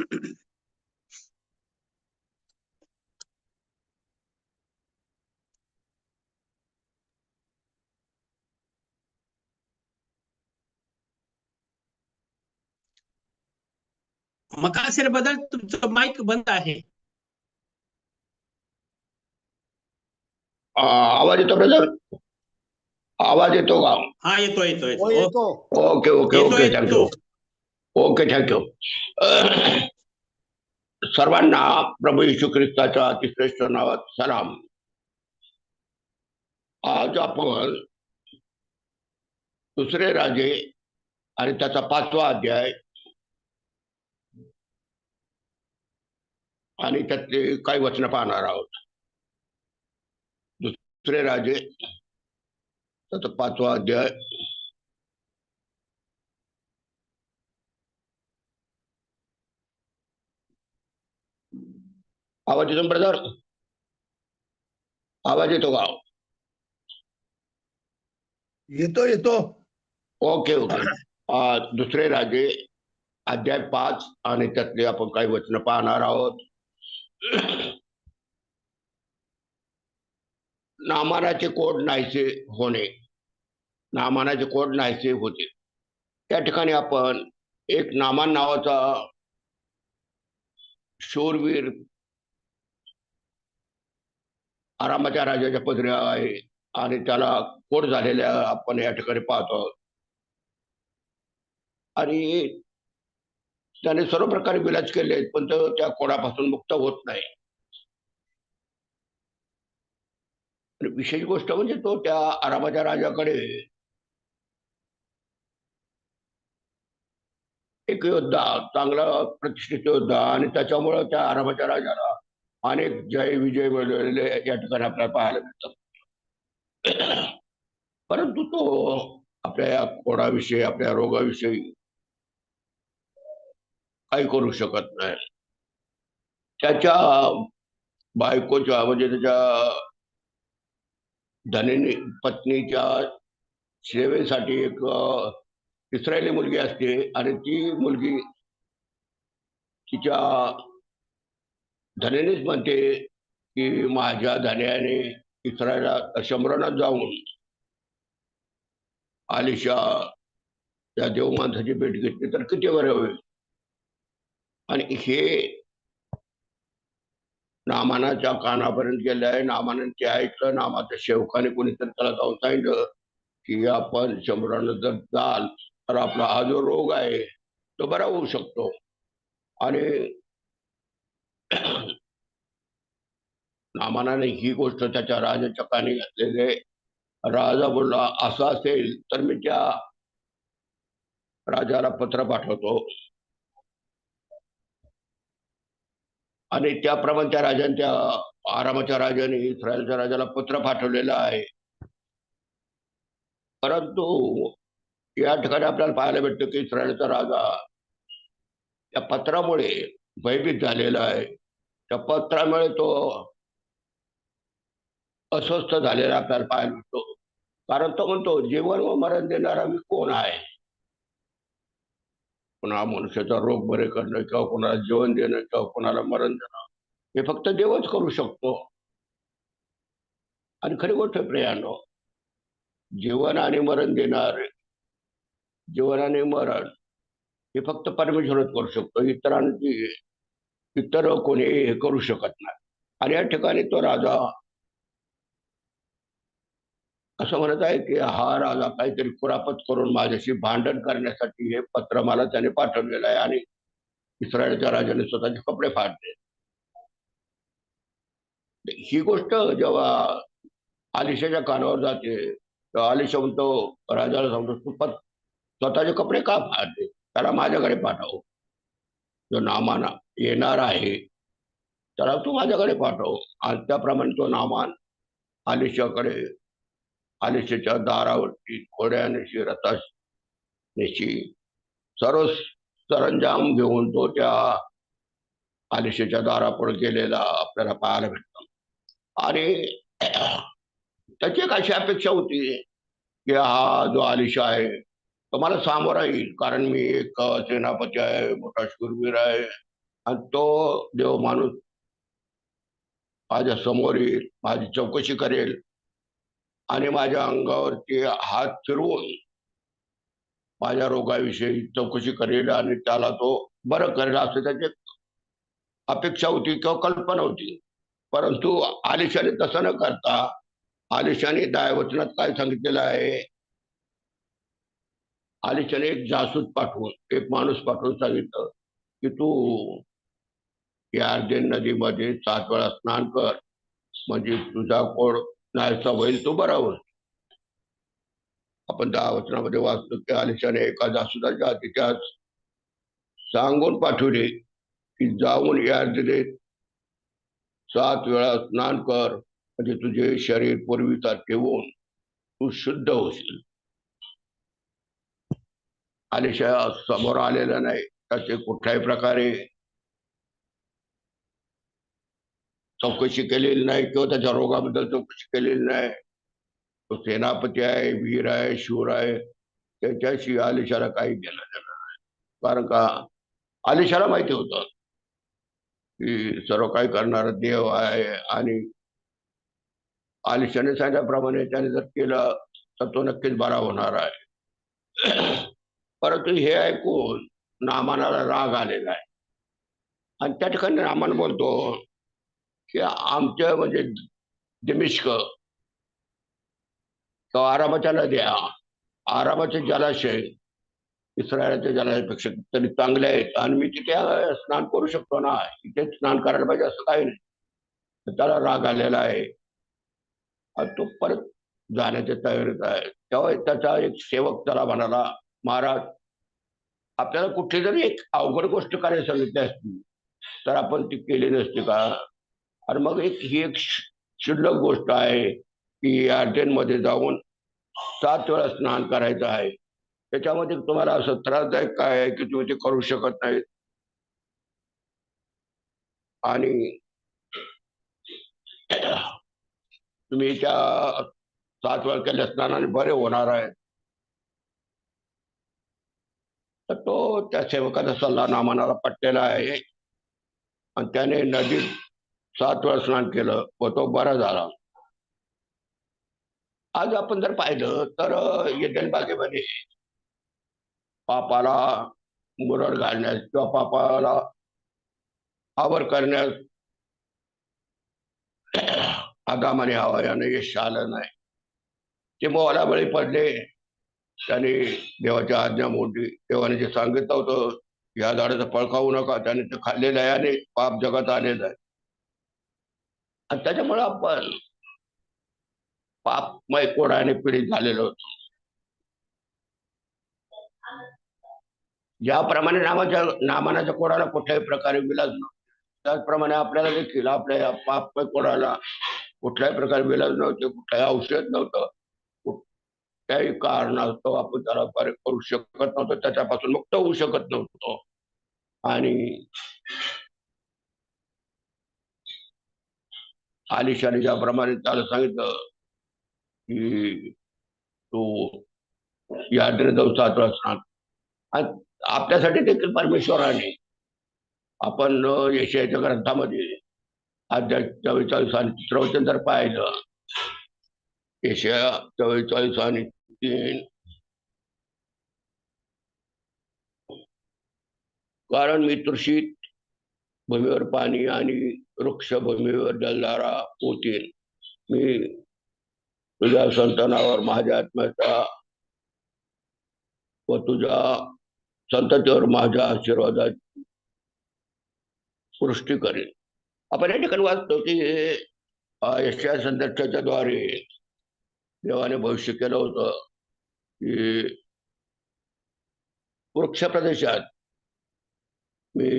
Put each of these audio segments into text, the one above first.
मकासेर बद्दल तुमचं माईक बंद आहे. आवाज़ येतो ब्रदर आवाज़ येतो का? हा येतो येतो येतो. Okay okay okay. Thank you okay thank you सर्वांना प्रभू येशू ख्रिस्ताच्या अतिश्रेष्ठ नावात सलाम. आज आपण दुसरे राजे आणि त्याचा पाचवा अध्याय आणि त्यातले काही वचन पाहणार आहोत. दुसरे राजे त्याचा पाचवा अध्याय आवाज येतो ब्रदर? आवाज येतो का? येतो येतो. Okay okay. आ, दुसरे राजे अध्याय पाच आणि त्यातले आपण काही वचन पाहणार आहोत. नामानाचे कोड नाहीसे होणे. नामानाचे कोड नाहीसे होते. त्या ठिकाणी आपण एक नामान नावाचा शूरवीर आरामाच्या राजाच्या पदरी आहे आणि त्याला कोड झालेल्या आपण या ठिकाणी पाहतो. आणि त्याने सर्व प्रकारे विलाज केले पण तो त्या कोडापासून मुक्त होत नाही. विशेष गोष्ट म्हणजे तो त्या आरामाच्या राजाकडे एक योद्धा चांगला प्रतिष्ठित योद्धा आणि त्याच्यामुळं त्या आरामाच्या राजाला अनेक जय विजय मिळवलेले या ठिकाणी आपल्याला पाहायला मिळतात परंतु तो आपल्या या कोणाविषयी आपल्या रोगाविषयी काही करू शकत नाही. त्याच्या बायकोच्या म्हणजे त्याच्या धनीनी पत्नीच्या सेवेसाठी एक इस्रायली मुलगी असते आणि ती मुलगी तिच्या धन्यानेच म्हणते की माझ्या धन्याने इस्रायला शंभरानात जाऊन आलिशा त्या देव माणसाची भेट घेतली तर किती बरं होईल? आणि हे नामानाच्या कानापर्यंत गेले आहे नामानं ते ऐकलं नामाच्या शेवकाने कोणीतरी त्याला जाऊन सांगितलं की आपण शंभरानं जर जाल तर आपला हा जो रोग आहे तो बरा होऊ शकतो. आणि नामानाने ही गोष्ट त्याच्या राजाच्या कानी घातलेली आहे. राजा बोलला असं असेल तर मी त्या राजाला पत्र पाठवतो. आणि त्याप्रमाणे त्या राजाने त्या आरामाच्या राजाने इस्रायलच्या राजाला पत्र पाठवलेलं आहे. परंतु या ठिकाणी आपल्याला पाहायला भेटतं की इस्रायलचा राजा त्या पत्रामुळे भयभीत झालेला आहे. त्या पत्रामुळे तो अस्वस्थ झालेला आपल्याला पाहायला मिळतो. कारण तो म्हणतो जीवन व मरण देणारा मी कोण आहे? पुन्हा मनुष्याचा रोग बरे करणं किंवा कोणाला जीवन देणं किंवा कोणाला मरण देणं हे फक्त देवच करू शकतो. आणि खरी गोष्ट प्रियानो जीवन आणि मरण देणार जीवन आणि मरण हे फक्त परमेश्वरच करू शकतो. इतरांची इतर कोणी हे करू शकत नाही. आणि या ठिकाणी तो राजा असं म्हणत आहे की हा राजा काहीतरी कुरापत करून माझ्याशी भांडण करण्यासाठी हे पत्र मला त्याने पाठवलेलं आहे आणि इस्रायलच्या राजाने स्वतःचे कपडे फाडले. ही गोष्ट जेव्हा आलिशाच्या कानावर जाते तेव्हा आलिशा म्हणतो राजाला सांगतो तू पत स्वतःचे कपडे का फाडले? त्याला माझ्याकडे पाठव. जो नामान येणार आहे त्याला तू माझ्याकडे पाठव. आणि त्याप्रमाणे तो नामान आलिशाकडे आलिशेच्या दारावरती घोड्यानेशी रथाशी सर्व सरंजाम घेऊन तो त्या आलिशेच्या दारापुढे गेलेला आपल्याला पाहायला भेटतो. आणि त्याची एक अशी अपेक्षा होती की हा जो आलिशा आहे तो मला सामोरा येईल. कारण मी एक सेनापती आहे मोठा शूरवीर आहे. आणि तो देव माणूस माझ्यासमोर येईल माझी चौकशी करेल. आणि माझ्या अंगावरती हात फिरवून माझ्या रोगाविषयी चौकशी करेल आणि त्याला तो बरं करेल असं त्याची अपेक्षा होती किंवा कल्पना होती. परंतु आलिशाने तसं न करता आलिशाने दायवचनात काय सांगितलेलं आहे? आलिशाने एक जासूस पाठवून एक माणूस पाठवून सांगितलं की तू यार्देन नदीमध्ये सात वेळा स्नान कर. म्हणजे तुझा कोड नाहीसा होईल तो बरा होईल आपण दहा वचनामध्ये वाचतो की आलिशाने एका जासुदाच्या हातीच्या सांगून पाठवले की जाऊन यार्देनेत सात वेळा स्नान कर. म्हणजे तुझे शरीर पूर्वीचा ठेवून तू शुद्ध होशील. आलिशा समोर आलेला नाही. त्याचे कुठल्याही प्रकारे चौकशी केलेली नाही किंवा त्याच्या रोगाबद्दल चौकशी केलेली नाही? तो सेनापती आहे वीर आहे शूर आहे त्याच्याशी आलिशाला काही गेलं नाही. कारण का आलिशाला माहिती होतं की सर्व काही करणारा देव आहे आणि आलिशाने सांगितल्याप्रमाणे त्याने जर केलं तर तो नक्कीच बरा होणार आहे. परंतु हे ऐकून नामानाला राग आलेला आहे. आणि त्या ठिकाणी रामान बोलतो की आमच्या म्हणजे दिमिष्क किंवा आरामाच्या नद्या आरामाचे जलाशय इस्रायलाच्या जलाशयापेक्षा तरी चांगले आहेत. आणि मी तिथे स्नान करू शकतो ना. तिथे स्नान करायला पाहिजे असं काही नाही. त्याला राग आलेला आहे. आणि तो परत जाण्याच्या तयारीत आहे. तेव्हा त्याचा एक सेवक त्याला म्हणाला महाराज आपल्याला कुठली जरी एक अवघड गोष्ट करायला सांगितली असती. तर आपण ती केली नसती का? आणि मग एक ही एक शिल्लक गोष्ट आहे की मध्ये जाऊन सात वेळा स्नान करायचं आहे. त्याच्यामध्ये तुम्हाला असं त्रासदायक काय आहे की तुम्ही ते करू शकत नाहीत? आणि तुम्ही त्या सात वेळा केल्या स्नानाने बरे होणार आहे तर तो त्या सेवकाचा सल्ला नामानाला पटलेला आहे. आणि त्याने नदीत सात वेळा स्नान केलं व तो बरा झाला. आज आपण जर पाहिलं तर येथील बागेमध्ये पापाला मुरड घालण्यास किंवा पापाला आवर करण्यास आदामाने हवायाने यश आलं नाही ते मोहाला बळी पडले. त्याने देवाची आज्ञा मोठी देवाने जे सांगितलं होतं या झाडाचं फळ खाऊ नका. त्याने ते खाल्लेलं आहे आणि पाप जगात आलेलं आहे. आणि त्याच्यामुळे आपण पापमय कोणाने पीडित झालेलो होतो. ज्याप्रमाणे नामाच्या नामानाच्या कोणाला कुठल्याही प्रकारे विलाज नव्हता. त्याचप्रमाणे आपल्याला देखील आपल्या या पापमय कोणाला कुठल्याही प्रकारे विलाज नव्हते कुठल्याही औषध नव्हतं. कुठल्याही कारणास्तव आपण त्याला बरे करू शकत नव्हतो त्याच्यापासून मुक्त होऊ शकत नव्हतो. आणि आलिशाने ज्याप्रमाणे त्याला सांगितलं की तो यात्रे जाऊ असणार. आपल्यासाठी देखील परमेश्वराने आपण यशयाच्या ग्रंथामध्ये अध्याय चव्वेचाळीस आणि तिसरं वचन जर पाहिलं यशया चव्वेचाळीस आणि तीन. कारण मी तृषित भूमीवर पाणी आणि वृक्ष भूमीवर जलधारा होतील मी तुझ्या संतानावर माझ्या आत्म्याचा व तुझ्या संततीवर माझ्या आशीर्वादाची सृष्टी करेन. आपण या ठिकाणी वाचतो की यशया संदर्शाच्या द्वारे देवाने भविष्य केलं होतं की वृक्ष प्रदेशात मी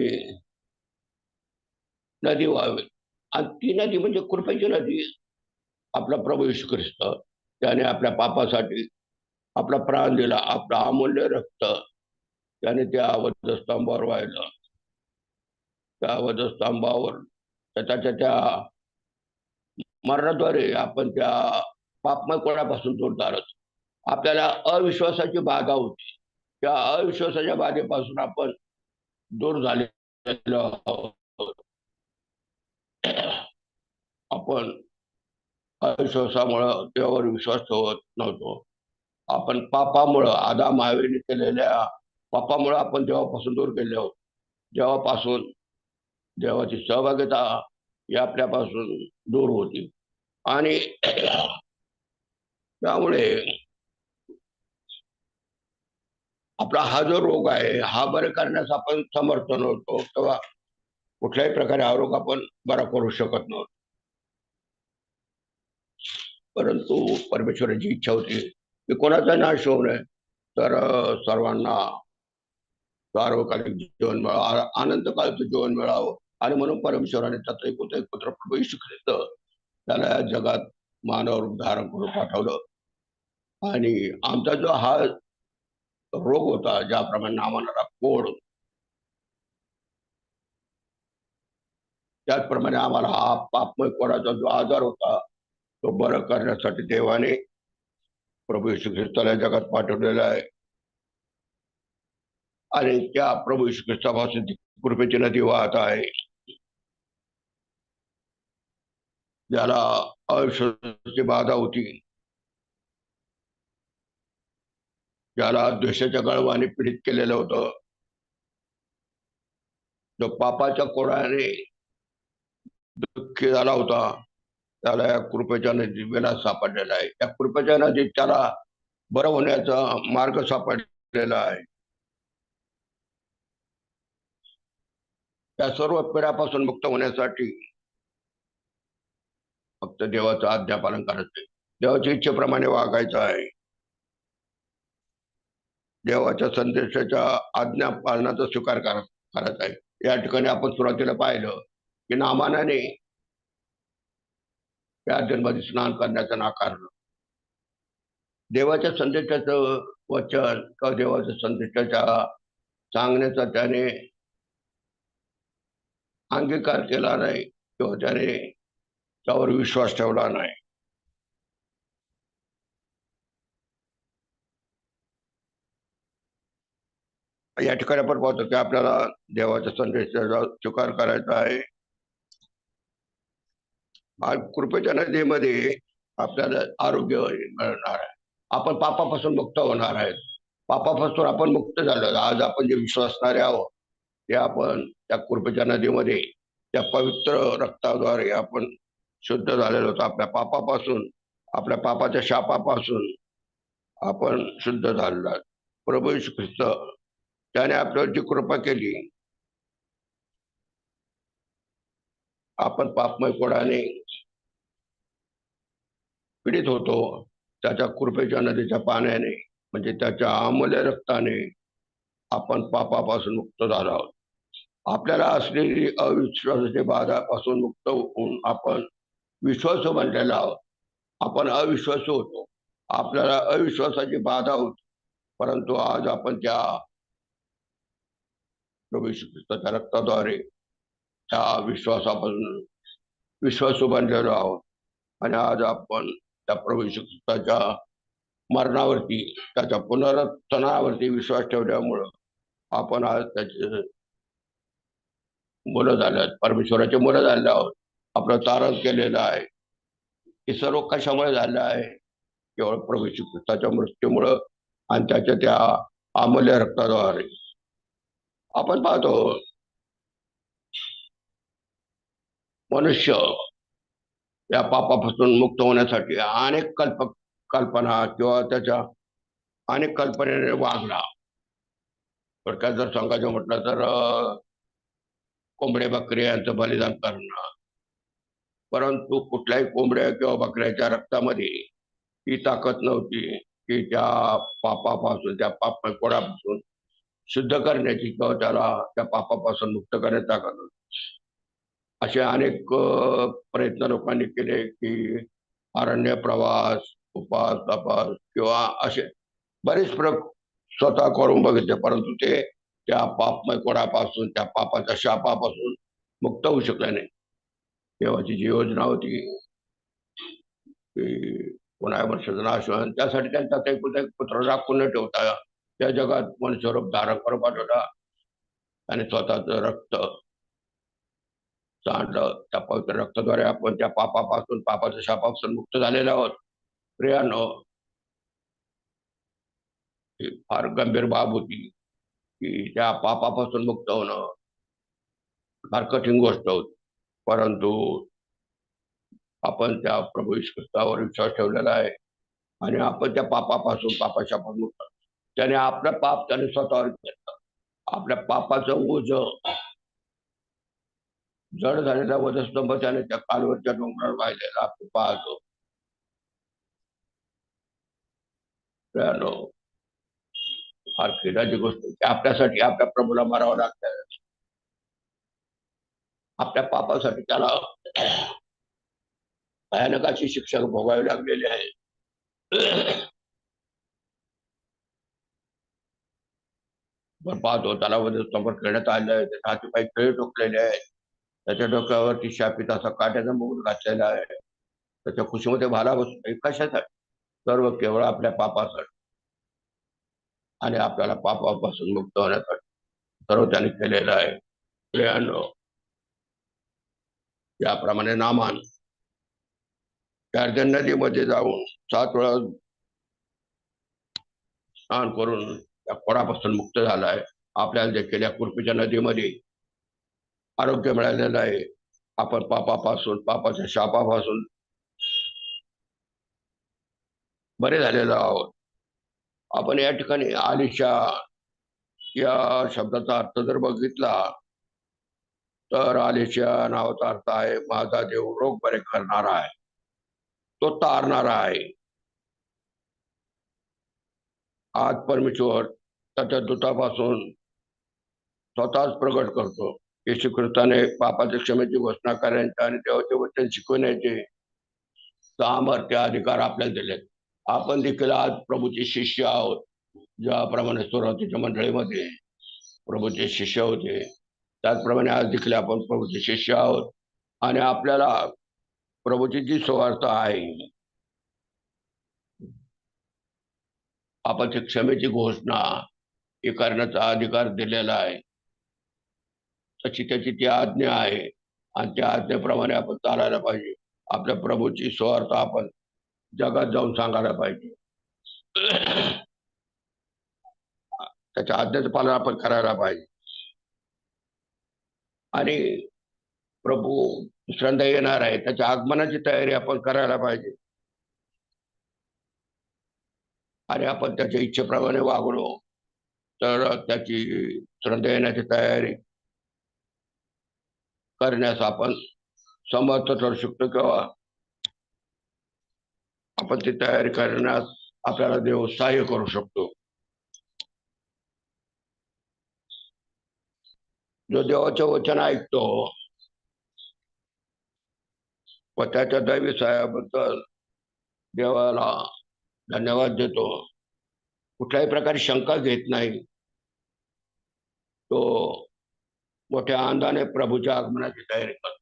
नदी व्हावी. आणि ती नदी म्हणजे कृपेची नदी आपला प्रभू येशू ख्रिस्त त्याने आपल्या पापासाठी आपला प्राण दिला आपला अमूल्य रक्त त्याने त्या वधस्तंभावर वाहिलं. त्या वधस्तंभावर त्याच्या त्या मरणाद्वारे आपण त्या पापमय कोणापासून दूर आपल्याला अविश्वासाची बाधा होती. त्या अविश्वासाच्या बाधेपासून आपण दूर झाले आपण अविश्वासामुळं देवावर विश्वास ठेवत नव्हतो. आपण पापामुळं आदाम महावीरने केलेल्या पापामुळं आपण देवापासून दूर गेले आहोत देवापासून देवाची सहभागिता ही आपल्यापासून दूर होती. आणि त्यामुळे आपला हा जो रोग आहे हा बरे करण्यास आपण समर्थ नव्हतो. किंवा कुठल्याही प्रकारे हा रोग आपण बरा करू शकत नव्हतो. परंतु परमेश्वराची इच्छा होती की कोणाचा नाश होऊ नये. तर सर्वांना सार्वकालिक जीवन मिळावं आनंदकाळचं जीवन मिळावं आणि म्हणून परमेश्वराने त्याचा एक होता एक पुत्र प्रभू ख्रिस्त त्याला या जगात मानव रूप धारण करून पाठवलं. आणि आमचा जो हा रोग होता ज्याप्रमाणे नावाला कोड त्याचप्रमाणे आम्हाला हा पापमय कोडाचा जो आजार होता तो बरं करण्यासाठी देवाने प्रभू येशू ख्रिस्ताला जगात पाठवलेला आहे. आणि त्या प्रभू येशू ख्रिस्तापासून कृपेची नदी वाहत आहे. ज्याला अविश्वासाची बाधा होती. ज्याला द्वेषाच्या गळवाने पीडित केलेलं होतं. जो पापाच्या कोणाने दुःखी झाला होता. त्याला या कृपेच्या नदीला सापडलेला आहे. या कृपेच्या नदीत त्याला बरं होण्याचा मार्ग सापडलेला आहे. त्या सर्व पिढ्यापासून मुक्त होण्यासाठी फक्त देवाचं आज्ञापालन करायचं आहे. देवाच्या इच्छेप्रमाणे वागायचं आहे. देवाच्या संदेशाच्या आज्ञा पालनाचा स्वीकार करत करायचा आहे. या ठिकाणी आपण सुरुवातीला पाहिलं की नामानाने या स्नान करण्याचं नाकारलं देवाच्या संदेशाचं वचन किंवा देवाच्या संदेशाच्या सांगण्याचा त्याने अंगीकार केला नाही किंवा त्याने त्यावर विश्वास ठेवला नाही. या ठिकाणी आपण पाहतो की आपल्याला देवाच्या संदेश स्वीकार करायचा आहे. कृपेच्या नदीमध्ये आपल्याला आरोग्य मिळणार आहे. आपण पापापासून मुक्त होणार आहेत. पापापासून आपण मुक्त झालो. आज आपण जे विश्वासणारे आहोत ते आपण त्या कृपेच्या नदीमध्ये त्या पवित्र रक्ताद्वारे आपण शुद्ध झालेलो होतो आपल्या पापापासून आपल्या पापाच्या शापापासून आपण शुद्ध झालेलो आहोत. प्रभू येशू ख्रिस्त त्याने आपल्यावर जी कृपा केली. आपण पापमय कोडाने पीडित होतो. त्याच्या कृपेच्या नदीच्या पाण्याने म्हणजे त्याच्या अमूल्य रक्ताने आपण पापापासून मुक्त झालो आहोत. आपल्याला असलेली अविश्वासाची बाधापासून मुक्त होऊन आपण विश्वास बनलेला आहोत. आपण अविश्वास होतो. आपल्याला अविश्वासाची बाधा होती. परंतु आज आपण त्या प्रभू ख्रिस्ताच्या रक्ताद्वारे त्या विश्वासापासून विश्वासू बनलेलो आहोत. आणि आज आपण त्या प्रभू मरणावरती त्याच्या पुनरुत्थानावरती विश्वास ठेवल्यामुळं आपण आज त्याचे मुलं झाले परमेश्वराचे मुलं झाले आहोत. आपलं तारण केलेलं आहे. हे सर्व कशामुळे झालं आहे? केवळ प्रभू येशू ख्रिस्ताच्या मृत्यूमुळं आणि त्याच्या त्या अमूल्य रक्ताद्वारे. आपण पाहतो मनुष्य या पापापासून मुक्त होण्यासाठी अनेक कल्प कल्पना किंवा त्याच्या अनेक कल्पनेने वागला थोडक्यात जर सांगायचं म्हटलं तर कोंबड्या कोंबडे बकरी यांचं बलिदान करणं. परंतु कुठल्याही कोंबड्या किंवा बकऱ्याच्या रक्तामध्ये ही ताकद नव्हती की त्या पापापासून त्या पाप कोणापासून शुद्ध करण्याची किंवा त्याला त्या पापापासून मुक्त करण्याची ताकद होती. असे अनेक प्रयत्न लोकांनी केले की अरण्य प्रवास उपास तपास किंवा असे बरेच प्र स्वतः करून बघितले. परंतु ते त्या पापमय कोणापासून त्या पापाच्या शापापासून मुक्त होऊ शकले नाही. देवाची जी योजना होती की कोणा वर्षाचा नाश त्यासाठी त्यांचा ते कुठे पुत्र राखून न ठेवता त्या जगात मनुष्यरूप धारण करून पाठवला. आणि स्वतःच रक्त सांडलं त्या पवित्र रक्ताद्वारे आपण त्या पापापासून पापाच्या शापापासून मुक्त झालेलो आहोत. प्रियानो ही फार गंभीर बाब होती की त्या पापापासून मुक्त होणं फार कठीण गोष्ट होती. परंतु आपण त्या प्रभू ख्रिस्तावर विश्वास ठेवलेला आहे आणि आपण त्या पापापासून पापाच्या मुक्त त्याने आपलं पाप त्याने स्वतःवर घेतलं. आपल्या पापाचं ओझ जड झालेला वधस्तंभ त्याने त्या कालवरच्या डोंगरावर वाहिलेला आपण पाहतो. फार खेदाची गोष्ट की आपल्यासाठी आपल्या प्रभूला मारावं लागतं. आपल्या पापासाठी त्याला भयानकाची शिक्षक शिक्षा भोगावी लागलेली आहे. आपण पाहतो त्याला वधस्तंभावर खेळण्यात आलेलं आहे. त्याच्या हाती पाय खेळ टोकलेले आहेत. त्याच्या डोक्यावरती शापित असा काट्याचा मुकुट घातलेला आहे. त्याच्या खुशीमध्ये भाला बसतो. कशासाठी? सर्व केवळ आपल्या पापासाठी. आणि आपल्याला पापापासून मुक्त होण्यासाठी सर्व त्याने केलेलं आहे. याप्रमाणे नामान. चारजण नदीमध्ये जाऊन सात वेळा स्नान करून त्या खोडापासून मुक्त झालाय आपल्याला देखील या कुर्पीच्या नदीमध्ये आरोग्य मिळालेलं आहे. आपण पापापासून पापाच्या शापापासून बरे झालेलो आहोत. आपण या ठिकाणी आलिशा या शब्दाचा अर्थ जर बघितला तर आलिशा नावाचा अर्थ आहे माझा देव रोग बरे करणारा आहे. तो तारणारा आहे. आज परमेश्वर त्याच्या दूतापासून स्वतःच प्रकट करतो. येशू ख्रिस्ताने पापाच्या क्षमेची घोषणा करायचे आणि देवाचे वचन शिकवण्याचे सामर्थ्य अधिकार आपल्याला दिलेत. आपण देखील आज प्रभूचे शिष्य आहोत. ज्याप्रमाणे सुरुवातीच्या मंडळीमध्ये प्रभूचे शिष्य होते. त्याचप्रमाणे आज देखील आपण प्रभूचे शिष्य आहोत. आणि आपल्याला प्रभूची जी सुवार्थ आहे आपण क्षमेची घोषणा हे करण्याचा अधिकार दिलेला आहे. तशी त्याची ती आज्ञा आहे. आणि त्या आज्ञेप्रमाणे आपण चालायला पाहिजे. आपल्या प्रभूची स्वार्थ आपण जगात जाऊन सांगायला पाहिजे. त्याच्या आज्ञेचं पालन आपण करायला पाहिजे. आणि प्रभू दुसऱ्यांदा येणार आहे. त्याच्या आगमनाची तयारी आपण करायला पाहिजे. आणि आपण त्याच्या इच्छेप्रमाणे वागलो तर त्याची श्रद्धा येण्याची तयारी करण्यास आपण समर्थ ठरू शकतो किंवा आपण ती तयारी करण्यास आपल्याला देव सहाय्य करू शकतो. जो देवाचं वचन ऐकतो व त्याच्या दैवी सहाय्याबद्दल देवाला धन्यवाद देतो. कुठल्याही प्रकारे शंका घेत नाही. तो मोठ्या आनंदाने प्रभूच्या आगमनाची तयारी करतो.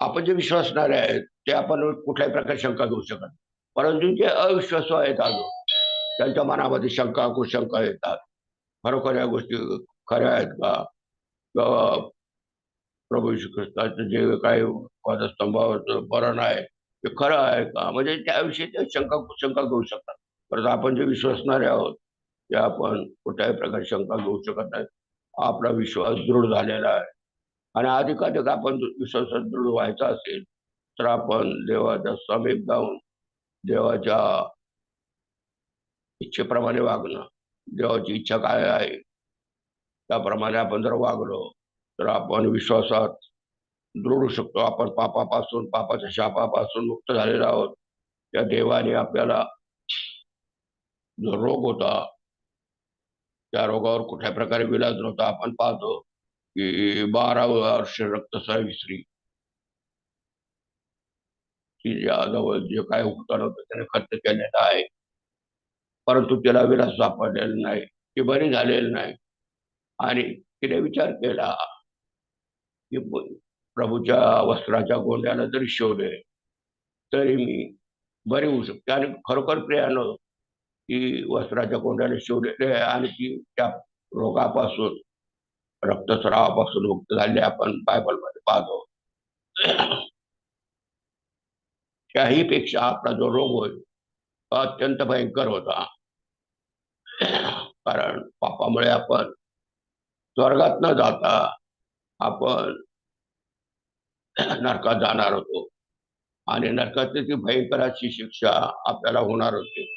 आपण जे विश्वासणारे आहेत ते आपण कुठल्याही प्रकारे शंका घेऊ शकत परंतु जे अविश्वासू आहेत अजून त्यांच्या मनामध्ये शंका कुशंका येतात. खरोखर या गोष्टी खऱ्या आहेत का? किंवा प्रभू श्री ख्रिस्ताचं जे काही वादस्तंभावरचं मरण आहे ते खरं आहे का? म्हणजे त्याविषयी ते शंका कुशंका घेऊ शकतात. परंतु आपण जे विश्वसणारे आहोत ते आपण कुठल्याही प्रकारे शंका घेऊ शकत नाही. आपला विश्वास दृढ झालेला आहे. आणि अधिकाधिक आपण विश्वासात दृढ व्हायचा असेल तर आपण देवाच्या समीप जाऊन देवाच्या इच्छेप्रमाणे वागणं. देवाची इच्छा काय आहे? त्याप्रमाणे आपण जर वागलो तर आपण विश्वासात दृढ शकतो. आपण पापापासून पापाच्या शापापासून मुक्त झालेलो आहोत. त्या देवाने आपल्याला जो रोग होता त्या रोगावर कुठल्या प्रकारे विलाज नव्हता. आपण पाहतो की बारा वर्ष रक्तस्रावी जवळ जे काय उपचार होतं त्याने खर्च केलेला आहे. परंतु तिला विलास सापडलेला नाही. ती बरी झालेली नाही. आणि तिने विचार केला की प्रभूच्या वस्त्राच्या गोंड्याला जरी शिवले तरी मी बरी होऊ शकते. आणि खरोखर प्रियानं ती वस्त्राच्या कोंड्याने शिवलेले आहे आणि ती त्या रोगापासून रक्तस्रावापासून मुक्त झाले आपण बायबलमध्ये पाहतो. त्याही पेक्षा आपला जो रोग होईल तो अत्यंत भयंकर होता. कारण पापामुळे आपण स्वर्गात न जाता आपण नरकात जाणार होतो. आणि नरकाची ती भयंकर अशी शिक्षा आपल्याला होणार होती.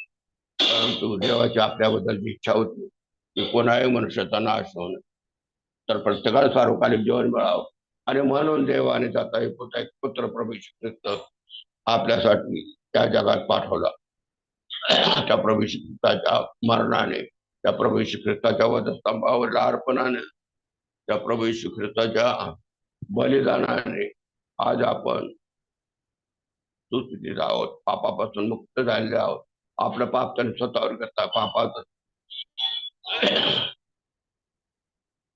परंतु देवाची आपल्याबद्दलची इच्छा होती की कोणाही मनुष्याचा नाश होणे तर प्रत्येकाला सार्वकालिक जीवन मिळावं. आणि म्हणून देवाने त्याचा एक पुत्र एक पुत्र प्रभू ख्रिस्त आपल्यासाठी त्या जगात पाठवला. त्या प्रभू येशू ख्रिस्ताच्या मरणाने त्या प्रभू ख्रिस्ताच्या वधस्तंभावरल्या अर्पणाने त्या प्रभू ख्रिस्ताच्या बलिदानाने आज आपण सुस्थितीत आहोत पापापासून मुक्त झालेले आहोत. आपलं पाप त्याने स्वतःवर घेतला पापाचं.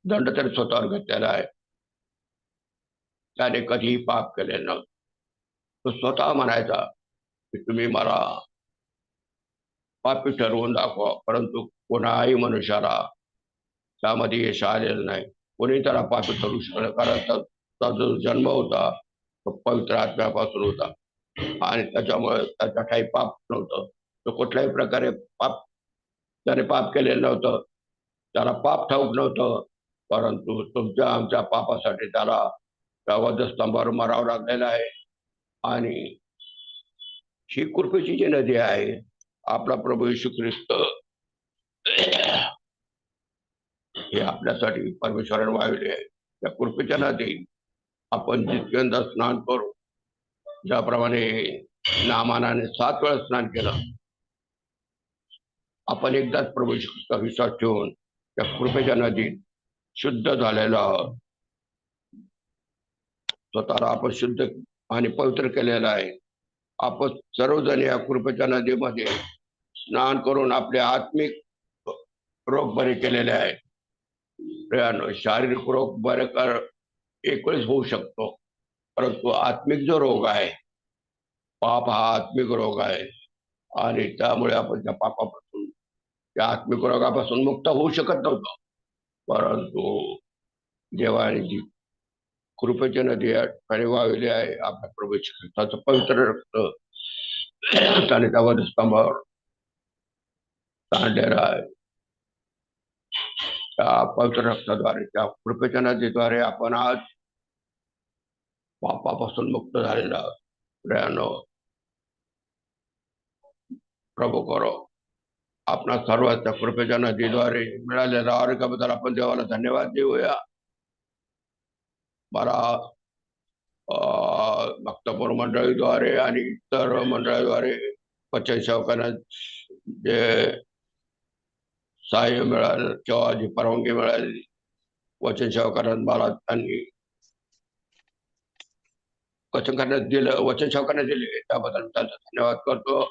दंड त्याने स्वतःवर घेतलेला आहे. त्याने कधीही पाप केले न. तो स्वतः म्हणायचा की तुम्ही मला पापी ठरवून दाखवा परंतु कोणाही मनुष्याला त्यामध्ये यश आलेलं नाही. कोणी त्याला पापी ठरवू शकलं कारण त्याचा जो जन्म होता तो पवित्र आत्म्यापासून होता. आणि त्याच्यामुळे त्याच्या काही पाप नव्हतं. तो कुठल्याही प्रकारे पाप त्याने पाप केलेलं नव्हतं. त्याला पाप ठाऊक नव्हतं. परंतु तुमच्या आमच्या पापासाठी त्याला त्या वधस्तंभावर मरावं लागलेलं आहे. आणि ही कृपेची जी नदी आहे. आपला प्रभू येशू ख्रिस्त हे आपल्यासाठी परमेश्वराने वाहिली आहे. त्या कृपेच्या नदी आपण जितक्यांदा स्नान करू ज्याप्रमाणे नामानाने सात वेळा स्नान केलं आपण एकदाच प्रभू विश्वास ठेवून त्या कृपेच्या नदीत शुद्ध झालेलो आहोत. स्वतःला आपण शुद्ध आणि पवित्र केलेलं आहे. आपण सर्वजण या कृपेच्या नदीमध्ये स्नान करून आपले आत्मिक रोग बरे केलेले आहेत. शारीरिक रोग बरे कर एक वेळेस होऊ शकतो. परंतु आत्मिक जो रोग आहे पाप हा आत्मिक रोग आहे. आणि त्यामुळे आपण त्या पापा त्या आत्मिक रोगापासून मुक्त होऊ शकत नव्हतो. परंतु देवाने जी कृपेची नदी या वाहिली आहे आपल्या प्रभू ख्रिस्ताचं पवित्र रक्त त्याने त्या वधस्तंभावर सांडलेलं आहे. त्या पवित्र रक्ताद्वारे त्या कृपेच्या नदीद्वारे आपण आज पापापासून मुक्त झालेला आहोत. प्रभू करो. आपणा सर्व त्या कृपेच्या नदीद्वारे मिळालेल्या आरोग्याबद्दल आपण देवाला धन्यवाद देऊया मला भक्तपूर मंडळीद्वारे आणि इतर मंडळाद्वारे वचन सेवकांना जे सहाय्य मिळालं किंवा जी परवानगी मिळाली वचन सेवकांना मला त्यांनी वचन करण्यात दिलं वचन सेवकांना दिले धन्यवाद करतो